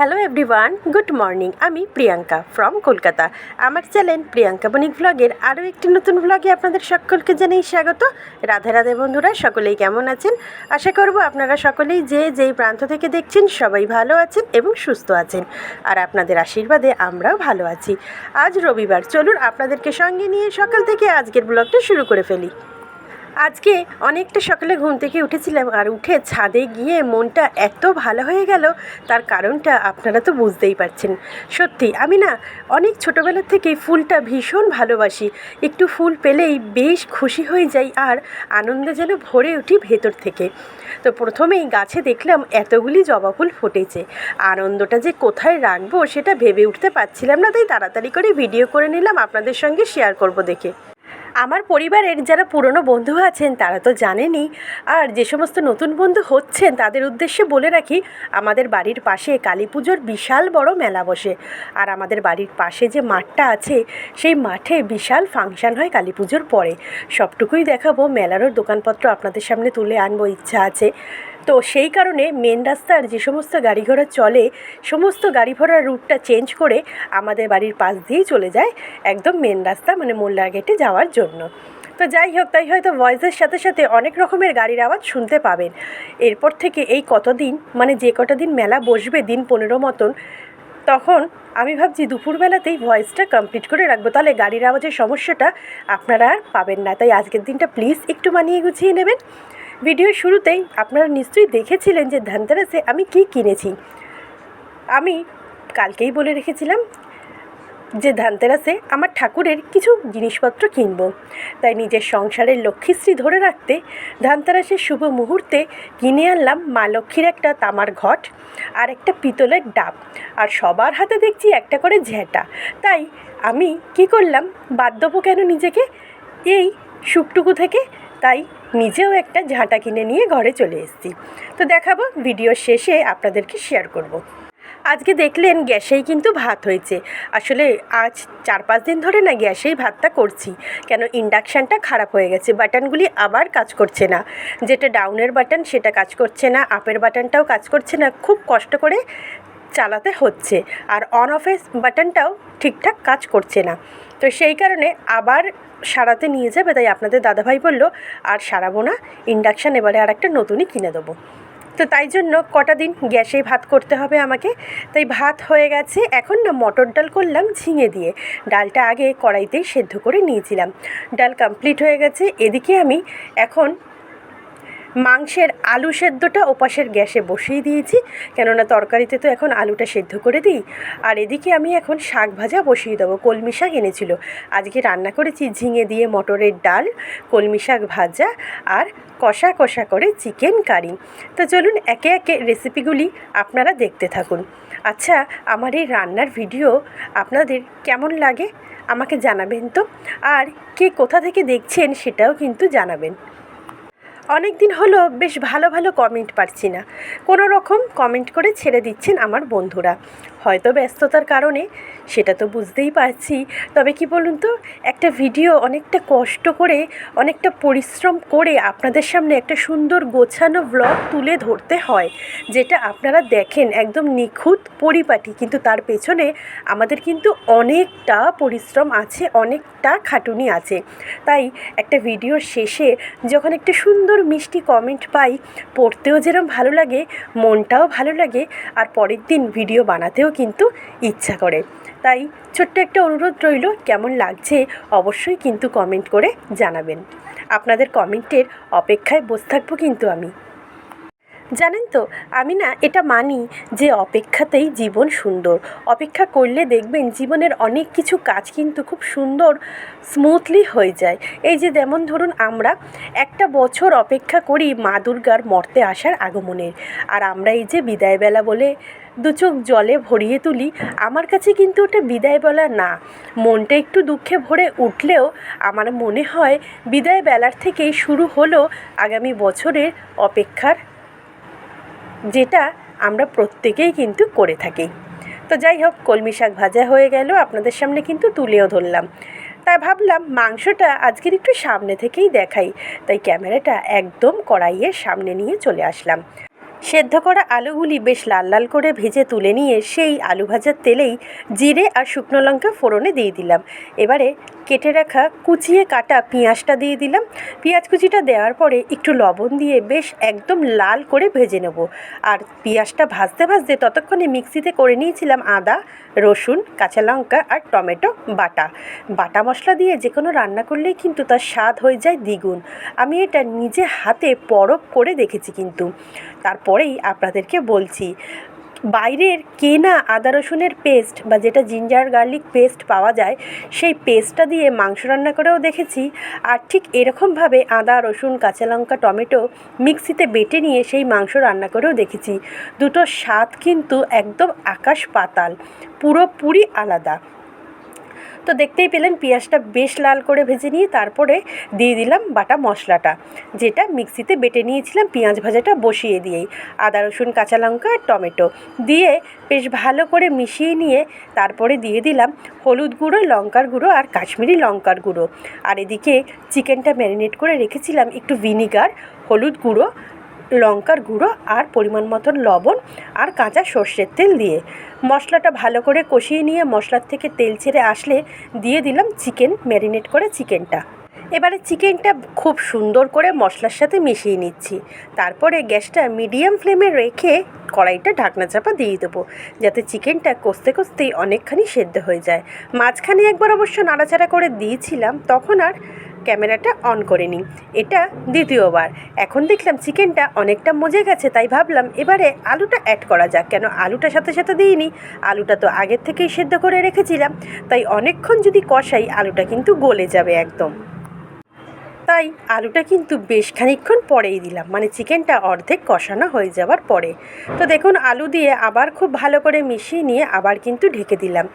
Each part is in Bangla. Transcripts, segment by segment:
হ্যালো এভরিওয়ান গুড মর্নিং আমি প্রিয়াঙ্কা ফ্রম কলকাতা। আমার চ্যানেল প্রিয়াঙ্কা বণিক ভ্লগের আরও একটি নতুন ভ্লগে আপনাদের সকলকে জানাই স্বাগত। রাধে রাধে বন্ধুরা, সকলেই কেমন আছেন? আশা করব আপনারা সকলেই যে যেই প্রান্ত থেকে দেখছেন, সবাই ভালো আছেন এবং সুস্থ আছেন। আর আপনাদের আশীর্বাদে আমরাও ভালো আছি। আজ রবিবার, চলুন আপনাদেরকে সঙ্গে নিয়ে সকাল থেকে আজকের ব্লগটা শুরু করে ফেলি। আজকে অনেকটা সকালে ঘুম থেকে উঠেছিলাম আর উঠে ছাদে গিয়ে মনটা এত ভালো হয়ে গেল, তার কারণটা আপনারা তো বুঝতেই পারছেন। সত্যি, আমি না অনেক ছোটোবেলার থেকেই ফুলটা ভীষণ ভালোবাসি। একটু ফুল পেলেই বেশ খুশি হয়ে যাই আর আনন্দে যেন ভরে উঠি ভেতর থেকে। তো প্রথমেই গাছে দেখলাম এতগুলি জবা ফুল ফুটেছে। আনন্দটা যে কোথায় রাখব সেটা ভেবে উঠতে পারছিলাম না, তাই তাড়াতাড়ি করে ভিডিও করে নিলাম, আপনাদের সঙ্গে শেয়ার করব দেখে। আমার পরিবারের যারা পুরনো বন্ধু আছেন, তারা তো জানেনই। আর যে সমস্ত নতুন বন্ধু হচ্ছেন, তাদের উদ্দেশ্যে বলে রাখি, আমাদের বাড়ির পাশে কালী পুজোর বিশাল বড় মেলা বসে। আর আমাদের বাড়ির পাশে যে মাঠটা আছে, সেই মাঠে বিশাল ফাংশান হয় কালী পুজোর পরে। সবটুকুই দেখাবো। মেলারও দোকানপত্র আপনাদের সামনে তুলে আনব, ইচ্ছা আছে। তো সেই কারণে মেন রাস্তার যে সমস্ত গাড়ি ঘোড়া চলে, সমস্ত গাড়ি ঘোড়ার রুটটা চেঞ্জ করে আমাদের বাড়ির পাশ দিয়েই চলে যায় একদম মেন রাস্তা মানে মোল্লার গেটে যাওয়ার জন্য। তো যাই হোক, তাই হয়তো ভয়েসের সাথে সাথে অনেক রকমের গাড়ির আওয়াজ শুনতে পাবেন। এরপর থেকে এই কতদিন মানে যে কটা দিন মেলা বসবে দিন পনেরো মতন, তখন আমি ভাবছি দুপুরবেলাতেই ভয়েসটা কমপ্লিট করে রাখব। তাহলে গাড়ির আওয়াজের সমস্যাটা আপনারা আর পাবেন না। তাই আজকের দিনটা প্লিজ একটু মানিয়ে গুছিয়ে নেবেন। ভিডিওর শুরুতেই আপনারা নিশ্চয়ই দেখেছিলেন যে ধানতেরাসে আমি কি কিনেছি। আমি কালকেই বলে রেখেছিলাম যে ধানতেরাসে আমার ঠাকুরের কিছু জিনিসপত্র কিনব। তাই নিজের সংসারের লক্ষ্মীশ্রী ধরে রাখতে ধানতেরাসের শুভ মুহূর্তে কিনে আনলাম মা লক্ষ্মীর একটা তামার ঘট আর একটা পিতলের ডাব। আর সবার হাতে দেখছি একটা করে ঝ্যাঁটা তাই আমি কি করলাম বাদ দেবো কেন নিজেকে? এই সুকটুকু থেকে তাই নিজেও একটা ঝাঁটা কিনে নিয়ে ঘরে চলে এসেছি। তো দেখাবো ভিডিও শেষে আপনাদেরকে শেয়ার করব। আজকে দেখলেন গ্যাসেই কিন্তু ভাত হয়েছে। আসলে আজ চার পাঁচ দিন ধরে না গ্যাসেই ভাতটা করছি। কেন ইন্ডাকশানটা খারাপ হয়ে গেছে, বাটনগুলি আবার কাজ করছে না। যেটা ডাউনের বাটন সেটা কাজ করছে না, আপের বাটনটাও কাজ করছে না, খুব কষ্ট করে চালাতে হচ্ছে। আর অন অফের বাটনটাও ঠিকঠাক কাজ করছে না। তো সেই কারণে আবার সারাতে নিয়ে যাবে, তাই আপনাদের দাদাভাই বলল, আর সারাবো না ইন্ডাকশান এবারে আর একটা নতুনই কিনে দেবো। তো তাই জন্য কটা দিন গ্যাসেই ভাত করতে হবে আমাকে। তাই ভাত হয়ে গেছে, এখন না মটর ডাল করলাম ঝিঙে দিয়ে। ডালটা আগে কড়াইতেই সেদ্ধ করে নিয়েছিলাম। ডাল কমপ্লিট হয়ে গেছে, এদিকে আমি এখন মাংসের আলু সেদ্ধটা ওপাশের গ্যাসে বসিয়ে দিয়েছি, কেননা তরকারিতে তো এখন আলুটা সেদ্ধ করে দিই। আর এদিকে আমি এখন শাক ভাজা বসিয়ে দেবো, কলমি শাক এনেছিল। আজকে রান্না করেছি ঝিঙে দিয়ে মটরের ডাল, কলমি শাক ভাজা আর কষা কষা করে চিকেন কারি। তো চলুন একে একে রেসিপিগুলি আপনারা দেখতে থাকুন। আচ্ছা আমার এই রান্নার ভিডিও আপনাদের কেমন লাগে আমাকে জানাবেন তো? আর কে কোথা থেকে দেখছেন সেটাও কিন্তু জানাবেন। অনেক দিন হলো বেশ ভালো ভালো কমেন্ট পাচ্ছি না। কোনো রকম কমেন্ট করে ছেড়ে দিচ্ছেন আমার বন্ধুরা। হয়তো ব্যস্ততার কারণে, সেটা তো বুঝতেই পারছি। তবে কি বলুন তো, একটা ভিডিও অনেকটা কষ্ট করে, অনেকটা পরিশ্রম করে আপনাদের সামনে একটা সুন্দর গোছানো ব্লগ তুলে ধরতে হয়, যেটা আপনারা দেখেন একদম নিখুঁত পরিপাটি। কিন্তু তার পেছনে আমাদের কিন্তু অনেকটা পরিশ্রম আছে, অনেকটা খাটুনি আছে। তাই একটা ভিডিওর শেষে যখন একটা সুন্দর মিষ্টি কমেন্ট পাই, পড়তেও যেরকম ভালো লাগে, মনটাও ভালো লাগে, আর পরের দিন ভিডিও বানাতেও কিন্তু ইচ্ছা করে। তাই ছোট্ট একটা অনুরোধ রইল, কেমন লাগছে অবশ্যই কিন্তু কমেন্ট করে জানাবেন। আপনাদের কমেন্টের অপেক্ষায় বসে থাকব কিন্তু আমি। জানেন তো, আমি না এটা মানি যে অপেক্ষাতেই জীবন সুন্দর। অপেক্ষা করলে দেখবেন জীবনের অনেক কিছু কাজ কিন্তু খুব সুন্দর স্মুথলি হয়ে যায়। এই যে যেমন ধরুন আমরা একটা বছর অপেক্ষা করি মা দুর্গার মর্তে আসার আগমনের। আর আমরা এই যে বিদায়বেলা বলে দু চোখ জলে ভরিয়ে তুলি, আমার কাছে কিন্তু ওটা বিদায় বলা না। মনটা একটু দুঃখে ভরে উঠলেও আমার মনে হয় বিদায় বেলার থেকেই শুরু হলো আগামী বছরের অপেক্ষার যেটা আমরা প্রত্যেকেই কিন্তু করে থাকি। তো যাই হোক, কলমি শাক ভাজা হয়ে গেল, আপনাদের সামনে কিন্তু তুলেও ধরলাম। তাই ভাবলাম মাংসটা আজকের একটু সামনে থেকেই দেখাই, তাই ক্যামেরাটা একদম কড়াইয়ের সামনে নিয়ে চলে আসলাম। সেদ্ধ করা আলুগুলি বেশ লাল লাল করে ভেজে তুলে নিয়ে সেই আলু ভাজার তেলেই জিরে আর শুকনো লঙ্কা ফোড়নে দিয়ে দিলাম। এবারে কেটে রাখা কুচিয়ে কাটা পেঁয়াজটা দিয়ে দিলাম। পেঁয়াজ কুচিটা দেওয়ার পরে একটু লবণ দিয়ে বেশ একদম লাল করে ভেজে নেব। আর পেঁয়াজটা ভাজতে ভাজতে ততক্ষণে মিক্সিতে করে নিয়েছিলাম আদা, রসুন, কাঁচা লঙ্কা আর টমেটো বাটা। বাটা মশলা দিয়ে যে কোনো রান্না করলেই কিন্তু তার স্বাদ হয়ে যায় দ্বিগুণ। আমি এটা নিজে হাতে পরব করে দেখেছি কিন্তু। তারপরেই আপনাদেরকে বলছি, বাইরের কেনা আদা রসুনের পেস্ট বা যেটা জিঞ্জার গার্লিক পেস্ট পাওয়া যায়, সেই পেস্টটা দিয়ে মাংস রান্না করেও দেখেছি। আর ঠিক এরকমভাবে আদা, রসুন, কাঁচা লঙ্কা, টমেটো মিক্সিতে বেটে নিয়ে সেই মাংস রান্না করেও দেখেছি। দুটো স্বাদ কিন্তু একদম আকাশ পাতাল, পুরোপুরি আলাদা। তো দেখতেই পেলেন পেঁয়াজটা বেশ লাল করে ভেজে নিয়ে তারপরে দিয়ে দিলাম বাটা মশলাটা, যেটা মিক্সিতে বেটে নিয়েছিলাম পেঁয়াজ ভাজাটা বসিয়ে দিয়েই। আদা, রসুন, কাঁচা লঙ্কা আর টমেটো দিয়ে বেশ ভালো করে মিশিয়ে নিয়ে তারপরে দিয়ে দিলাম হলুদ গুঁড়ো, লঙ্কার গুঁড়ো আর কাশ্মীরি লঙ্কার গুঁড়ো। আর এদিকে চিকেনটা ম্যারিনেট করে রেখেছিলাম একটু ভিনিগার, হলুদ গুঁড়ো লঙ্কার গুঁড়ো আর পরিমাণ মতন লবণ আর কাঁচা সর্ষের তেল দিয়ে। মশলাটা ভালো করে কষিয়ে নিয়ে মশলার থেকে তেল ছেড়ে আসলে দিয়ে দিলাম চিকেন, ম্যারিনেট করে চিকেনটা। এবারে চিকেনটা খুব সুন্দর করে মশলার সাথে মিশিয়ে নিচ্ছি। তারপরে গ্যাসটা মিডিয়াম ফ্লেমে রেখে কড়াইটা ঢাকনা চাপা দিয়ে দেবো, যাতে চিকেনটা কষতে কষতেই অনেকখানি সেদ্ধ হয়ে যায়। মাঝখানে একবার অবশ্য নাড়াচাড়া করে দিয়েছিলাম, তখন আর ক্যামেরাটা অন করে নিই। এটা দ্বিতীয়বার। এখন দেখলাম চিকেনটা অনেকটা মজে গেছে, তাই ভাবলাম এবারে আলুটা অ্যাড করা যাক। কেন আলুটা সাথে সাথে দিইনি? আলুটা তো আগের থেকেই সেদ্ধ করে রেখেছিলাম, তাই অনেকক্ষণ যদি কষাই আলুটা কিন্তু গলে যাবে একদম। তাই আলুটা কিন্তু বেশ খানিকক্ষণ পরেই দিলাম। মানে চিকেনটা অর্ধেক কষানো হয়ে যাওয়ার পরে। তো দেখুন, আলু দিয়ে আবার খুব ভালো করে মিশিয়ে নিয়ে আবার কিন্তু ঢেকে দিলাম।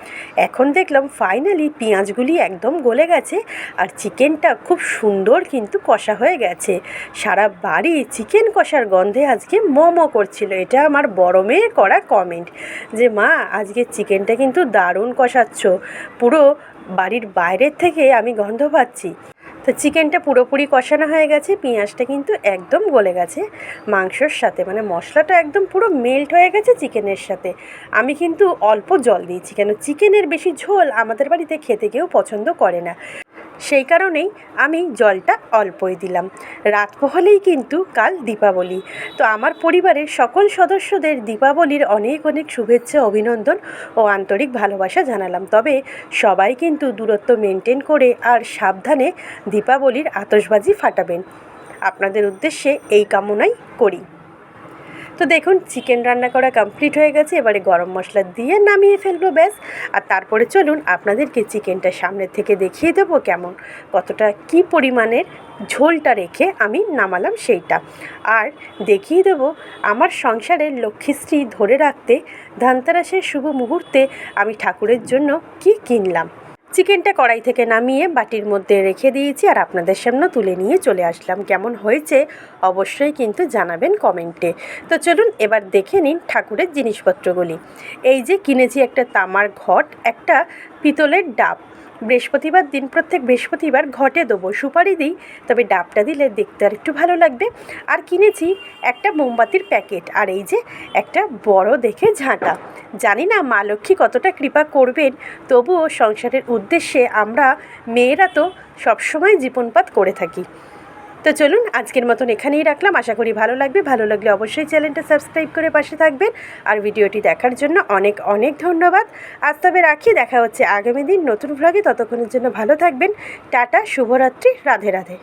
এখন দেখলাম ফাইনালি পেঁয়াজগুলি একদম গলে গেছে আর চিকেনটা খুব সুন্দর কিন্তু কষা হয়ে গেছে। সারা বাড়ি চিকেন কষার গন্ধে আজকে মোমো করছিল। এটা আমার বড় মেয়ে করা কমেন্ট যে, মা, আজকে চিকেনটা কিন্তু দারুণ কষাচ্ছ। পুরো বাড়ির বাইরের থেকে আমি গন্ধ পাচ্ছি। তো চিকেনটা পুরোপুরি কষানো হয়ে গেছে, পেঁয়াজটা কিন্তু একদম গলে গেছে। মাংসর সাথে মানে মশলাটা একদম পুরো মেল্ট হয়ে গেছে চিকেনের সাথে। আমি কিন্তু অল্প জল দিয়েছি, কেন চিকেনের বেশি ঝোল আমাদের বাড়িতে খেতে কেউ পছন্দ করে না। সেই কারণেই আমি জলটা অল্পই দিলাম। রাত পোহালেই কিন্তু কাল দীপাবলি। তো আমার পরিবারের সকল সদস্যদের দীপাবলির অনেক অনেক শুভেচ্ছা, অভিনন্দন ও আন্তরিক ভালোবাসা জানালাম। তবে সবাই কিন্তু দূরত্ব মেনটেন করে আর সাবধানে দীপাবলির আতশবাজি ফাটাবেন। আপনাদের উদ্দেশ্যে এই কামনাই করি। তো দেখুন চিকেন রান্না করা কমপ্লিট হয়ে গেছে। এবারে গরম মশলা দিয়ে নামিয়ে ফেলব ব্যাস। আর তারপরে চলুন আপনাদেরকে চিকেনটা সামনের থেকে দেখিয়ে দেবো কেমন, কতটা কি পরিমাণের ঝোলটা রেখে আমি নামালাম সেইটা। আর দেখিয়ে দেব আমার সংসারের লক্ষ্মীশ্রী ধরে রাখতে ধানতেরাসের শুভ মুহূর্তে আমি ঠাকুরের জন্য কি কিনলাম। চিকেনটা কড়াই থেকে নামিয়ে বাটির মধ্যে রেখে দিয়েছি আর আপনাদের সামনে তুলে নিয়ে চলে আসলাম। কেমন হয়েছে অবশ্যই কিন্তু জানাবেন কমেন্টে। তো চলুন এবার দেখে নিন ঠাকুরের জিনিসপত্রগুলি। এই যে কিনেছি একটা তামার ঘট, একটা পিতলের ডাব। বৃহস্পতিবার দিন, প্রত্যেক বৃহস্পতিবার ঘটে দেবো সুপারি দিই তবে ডাবটা দিলে দেখতে আর একটু ভালো লাগবে। আর কিনেছি একটা মোমবাতির প্যাকেট আর এই যে একটা বড় দেখে ঝাঁটা। জানি না মা লক্ষ্মী কতটা কৃপা করবেন, তবুও সংসারের উদ্দেশ্যে আমরা মেয়েরা তো সবসময় জীবনপাত করে থাকি। তো চলুন আজকের মতন এখানেই রাখলাম। আশা করি ভালো লাগবে। ভালো লাগলে অবশ্যই চ্যানেলটা সাবস্ক্রাইব করে পাশে থাকবেন। আর ভিডিওটি দেখার জন্য অনেক অনেক ধন্যবাদ। আজ তবে রাখি। দেখা হচ্ছে আগামী দিন নতুন ভ্লগে ততক্ষণের জন্য ভালো থাকবেন। টাটা, শুভরাত্রি। রাধে রাধে।